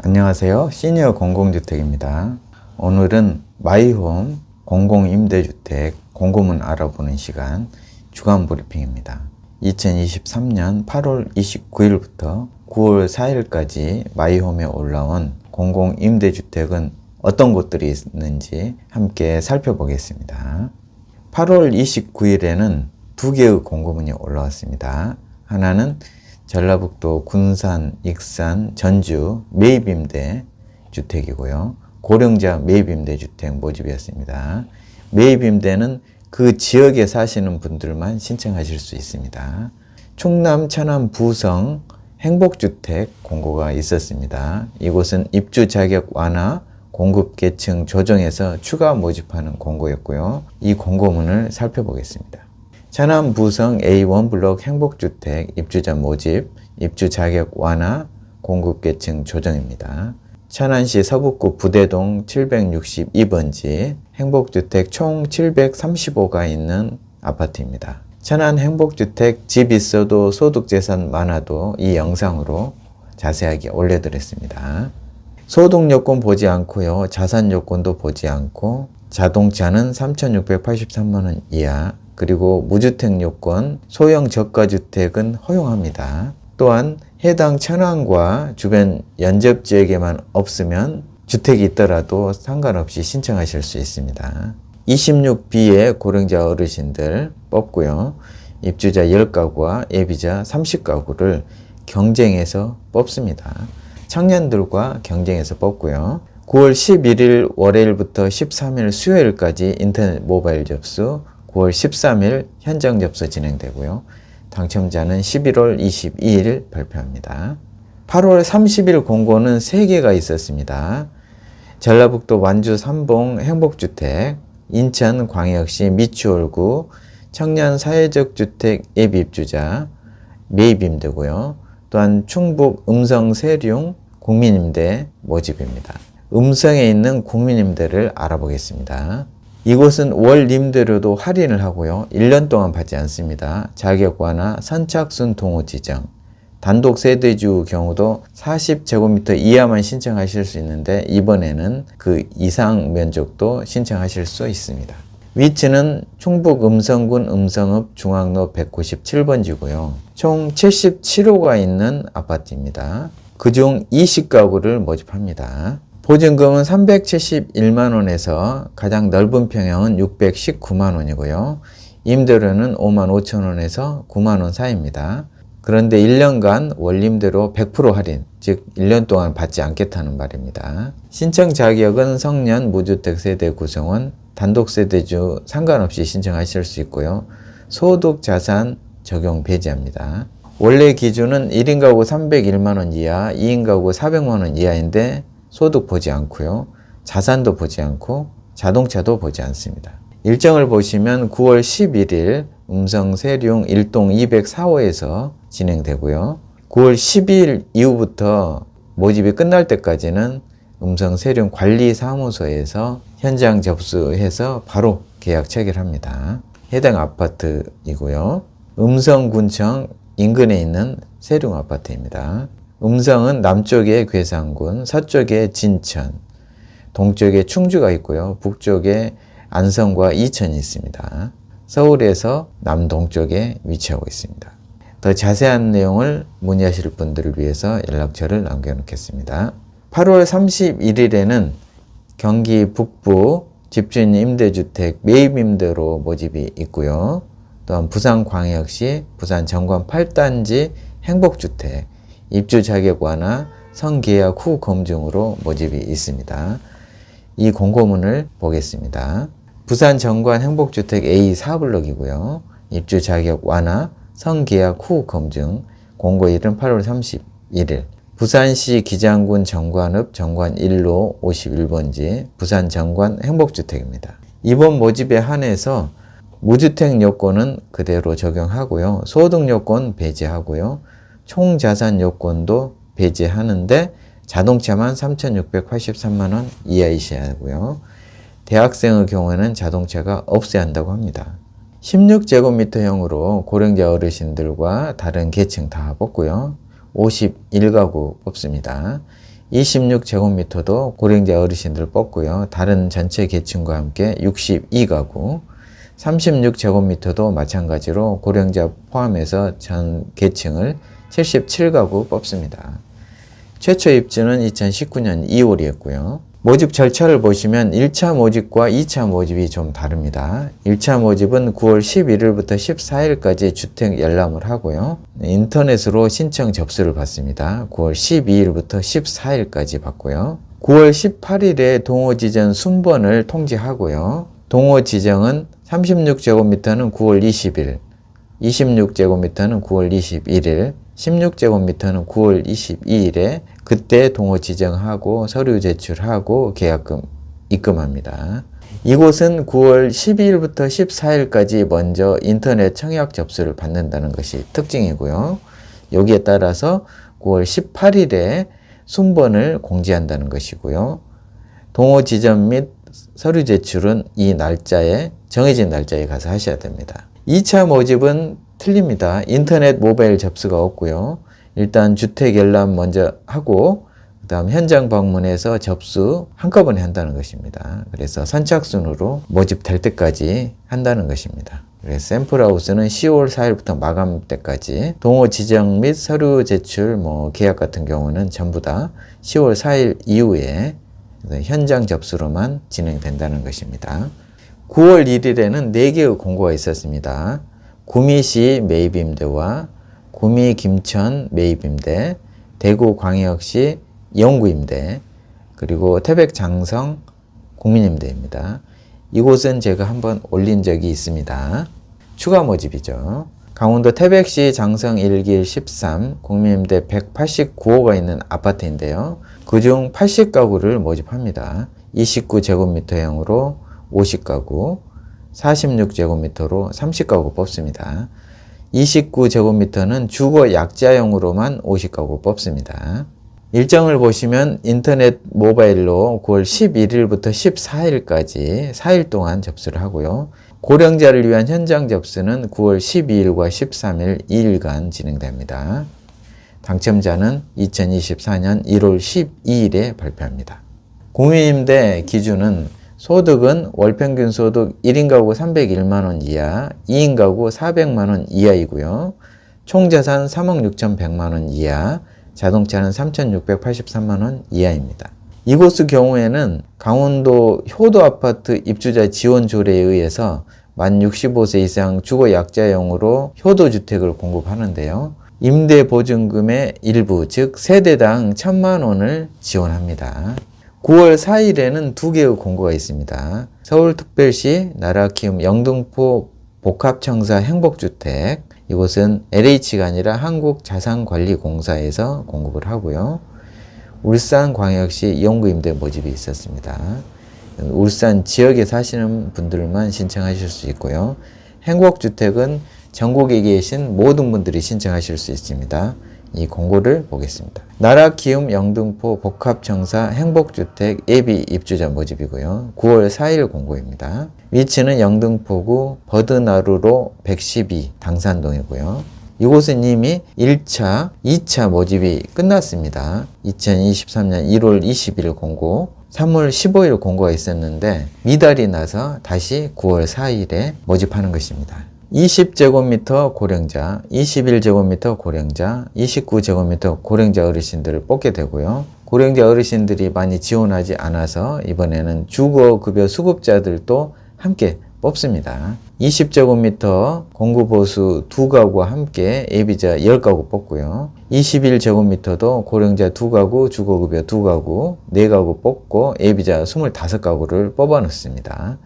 안녕하세요. 시니어 공공주택입니다. 오늘은 마이홈 공공임대주택 공고문 알아보는 시간 주간 브리핑입니다. 2023년 8월 29일부터 9월 4일까지 마이홈에 올라온 공공임대주택은 어떤 곳들이 있는지 함께 살펴보겠습니다. 8월 29일에는 두 개의 공고문이 올라왔습니다. 하나는 전라북도 군산, 익산, 전주 매입임대 주택이고요. 고령자 매입임대 주택 모집이었습니다. 매입임대는 그 지역에 사시는 분들만 신청하실 수 있습니다. 충남, 천안, 부성 행복주택 공고가 있었습니다. 이곳은 입주 자격 완화, 공급 계층 조정해서 추가 모집하는 공고였고요. 이 공고문을 살펴보겠습니다. 천안 부성 A1 블록 행복주택 입주자 모집, 입주 자격 완화, 공급 계층 조정입니다. 천안시 서북구 부대동 762번지 행복주택 총 735가 있는 아파트입니다. 천안 행복주택 집 있어도 소득재산 많아도 이 영상으로 자세하게 올려드렸습니다. 소득 요건 보지 않고요. 자산 요건도 보지 않고 자동차는 3,683만원 이하 그리고 무주택 요건 소형 저가주택은 허용합니다. 또한 해당 천안과 주변 연접 지역에만 없으면 주택이 있더라도 상관없이 신청하실 수 있습니다. 26B의 고령자 어르신들 뽑고요. 입주자 10가구와 예비자 30가구를 경쟁해서 뽑습니다. 청년들과 경쟁해서 뽑고요. 9월 11일 월요일부터 13일 수요일까지 인터넷 모바일 접수, 9월 13일 현장 접수 진행되고요. 당첨자는 11월 22일 발표합니다. 8월 30일 공고는 3개가 있었습니다. 전라북도 완주 삼봉 행복주택, 인천 광역시 미추홀구 청년 사회적 주택 예비입주자 매입 임대고요. 또한 충북 음성 세륜 국민임대 모집입니다. 음성에 있는 국민임대를 알아보겠습니다. 이곳은 월 임대료도 할인을 하고요. 1년 동안 받지 않습니다. 자격 완화, 선착순 동호 지정, 단독 세대주 경우도 40제곱미터 이하만 신청하실 수 있는데 이번에는 그 이상 면적도 신청하실 수 있습니다. 위치는 충북 음성군 음성읍 중앙로 197번지고요. 총 77호가 있는 아파트입니다. 그중 20가구를 모집합니다. 보증금은 371만 원에서 가장 넓은 평형은 619만 원이고요. 임대료는 5만 5천 원에서 9만 원 사이입니다. 그런데 1년간 원림대로 100% 할인, 즉 1년 동안 받지 않겠다는 말입니다. 신청 자격은 성년 무주택 세대 구성원, 단독 세대주 상관없이 신청하실 수 있고요. 소득 자산 적용 배제합니다. 원래 기준은 1인 가구 301만 원 이하, 2인 가구 400만 원 이하인데 소득 보지 않고요. 자산도 보지 않고 자동차도 보지 않습니다. 일정을 보시면 9월 11일 음성 세륜 1동 204호에서 진행되고요. 9월 12일 이후부터 모집이 끝날 때까지는 음성 세륜 관리 사무소에서 현장 접수해서 바로 계약 체결합니다. 해당 아파트이고요. 음성군청 인근에 있는 세륜 아파트입니다. 음성은 남쪽에 괴산군, 서쪽에 진천, 동쪽에 충주가 있고요. 북쪽에 안성과 이천이 있습니다. 서울에서 남동쪽에 위치하고 있습니다. 더 자세한 내용을 문의하실 분들을 위해서 연락처를 남겨놓겠습니다. 8월 31일에는 경기 북부 집주인 임대주택 매입임대로 모집이 있고요. 또한 부산광역시 부산 정관 8단지 행복주택 입주 자격 완화 성계약 후 검증으로 모집이 있습니다. 이 공고문을 보겠습니다. 부산 정관 행복주택 A 4블럭이고요. 입주 자격 완화 성계약 후 검증 공고일은 8월 31일 부산시 기장군 정관읍 정관 1로 51번지 부산 정관 행복주택입니다. 이번 모집에 한해서 무주택 요건은 그대로 적용하고요. 소득 요건 배제하고요. 총 자산 요건도 배제하는데 자동차만 3,683만 원 이하이셔야 하고요. 대학생의 경우에는 자동차가 없어야 한다고 합니다. 16제곱미터형으로 고령자 어르신들과 다른 계층 다 뽑고요. 51가구 뽑습니다. 26제곱미터도 고령자 어르신들 뽑고요. 다른 전체 계층과 함께 62가구, 36제곱미터도 마찬가지로 고령자 포함해서 전 계층을 77가구 뽑습니다. 최초 입주는 2019년 2월이었고요. 모집 절차를 보시면 1차 모집과 2차 모집이 좀 다릅니다. 1차 모집은 9월 11일부터 14일까지 주택 열람을 하고요. 인터넷으로 신청 접수를 받습니다. 9월 12일부터 14일까지 받고요. 9월 18일에 동호 지정 순번을 통지하고요. 동호 지정은 36제곱미터는 9월 20일, 26제곱미터는 9월 21일, 16제곱미터는 9월 22일에 그때 동호 지정하고 서류 제출하고 계약금 입금합니다. 이곳은 9월 12일부터 14일까지 먼저 인터넷 청약 접수를 받는다는 것이 특징이고요. 여기에 따라서 9월 18일에 순번을 공지한다는 것이고요. 동호 지정 및 서류 제출은 이 날짜에 정해진 날짜에 가서 하셔야 됩니다. 2차 모집은 틀립니다. 인터넷 모바일 접수가 없고요. 일단 주택 열람 먼저 하고 그 다음 현장 방문해서 접수 한꺼번에 한다는 것입니다. 그래서 선착순으로 모집될 때까지 한다는 것입니다. 그래서 샘플하우스는 10월 4일부터 마감 때까지 동호 지정 및 서류 제출 뭐 계약 같은 경우는 전부 다 10월 4일 이후에 현장 접수로만 진행된다는 것입니다. 9월 1일에는 4개의 공고가 있었습니다. 구미시 매입임대와 구미 김천 매입임대, 대구 광역시 영구임대, 그리고 태백 장성 국민임대입니다. 이곳은 제가 한번 올린 적이 있습니다. 추가 모집이죠. 강원도 태백시 장성 1길 13 국민임대 189호가 있는 아파트인데요. 그중 80가구를 모집합니다. 29제곱미터형으로 50가구, 46제곱미터로 30가구 뽑습니다. 29제곱미터는 주거 약자형으로만 50가구 뽑습니다. 일정을 보시면 인터넷 모바일로 9월 11일부터 14일까지 4일 동안 접수를 하고요. 고령자를 위한 현장 접수는 9월 12일과 13일 2일간 진행됩니다. 당첨자는 2024년 1월 12일에 발표합니다. 공유임대 기준은 소득은 월평균 소득 1인 가구 301만 원 이하, 2인 가구 400만 원 이하이고요. 총 자산 3억 6,100만 원 이하, 자동차는 3,683만 원 이하입니다. 이곳의 경우에는 강원도 효도 아파트 입주자 지원 조례에 의해서 만 65세 이상 주거 약자용으로 효도 주택을 공급하는데요. 임대 보증금의 일부, 즉 세대당 1천만 원을 지원합니다. 9월 4일에는 두 개의 공고가 있습니다. 서울특별시 나라키움 영등포 복합청사 행복주택 이곳은 LH가 아니라 한국자산관리공사에서 공급을 하고요. 울산광역시 연구임대 모집이 있었습니다. 울산 지역에 사시는 분들만 신청하실 수 있고요. 행복주택은 전국에 계신 모든 분들이 신청하실 수 있습니다. 이 공고를 보겠습니다. 나라 기움 영등포 복합청사 행복주택 예비 입주자 모집이고요. 9월 4일 공고입니다. 위치는 영등포구 버드나루로 112 당산동이고요. 이곳은 이미 1차, 2차 모집이 끝났습니다. 2023년 1월 20일 공고, 3월 15일 공고가 있었는데 미달이 나서 다시 9월 4일에 모집하는 것입니다. 20제곱미터 고령자, 21제곱미터 고령자, 29제곱미터 고령자 어르신들을 뽑게 되고요. 고령자 어르신들이 많이 지원하지 않아서 이번에는 주거급여 수급자들도 함께 뽑습니다. 20제곱미터 공급보수 두 가구와 함께 예비자 10가구 뽑고요. 21제곱미터도 고령자 두 가구, 주거급여 두 가구, 네 가구 뽑고 예비자 25가구를 뽑아 놓습니다.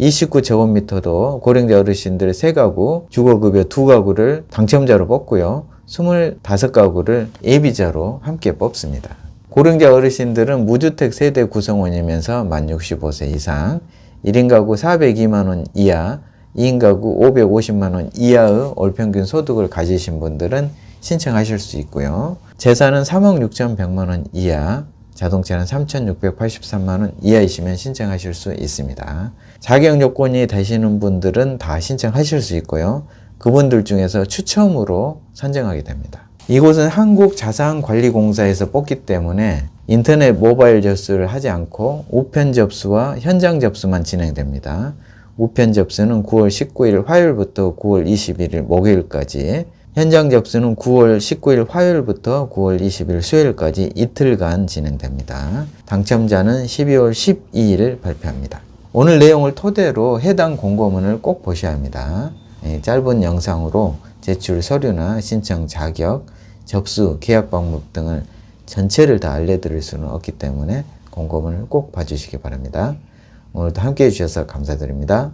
29제곱미터도 고령자 어르신들 3가구, 주거급여 2가구를 당첨자로 뽑고요. 25가구를 예비자로 함께 뽑습니다. 고령자 어르신들은 무주택 세대 구성원이면서 만 65세 이상, 1인 가구 402만원 이하, 2인 가구 550만원 이하의 월평균 소득을 가지신 분들은 신청하실 수 있고요. 재산은 3억 6,100만원 이하, 자동차는 3,683만원 이하이시면 신청하실 수 있습니다. 자격 요건이 되시는 분들은 다 신청하실 수 있고요. 그분들 중에서 추첨으로 선정하게 됩니다. 이곳은 한국자산관리공사에서 뽑기 때문에 인터넷 모바일 접수를 하지 않고 우편 접수와 현장 접수만 진행됩니다. 우편 접수는 9월 19일 화요일부터 9월 21일 목요일까지, 현장 접수는 9월 19일 화요일부터 9월 20일 수요일까지 이틀간 진행됩니다. 당첨자는 12월 12일 발표합니다. 오늘 내용을 토대로 해당 공고문을 꼭 보셔야 합니다. 예, 짧은 영상으로 제출 서류나 신청 자격, 접수, 계약 방법 등을 전체를 다 알려드릴 수는 없기 때문에 공고문을 꼭 봐주시기 바랍니다. 오늘도 함께 해주셔서 감사드립니다.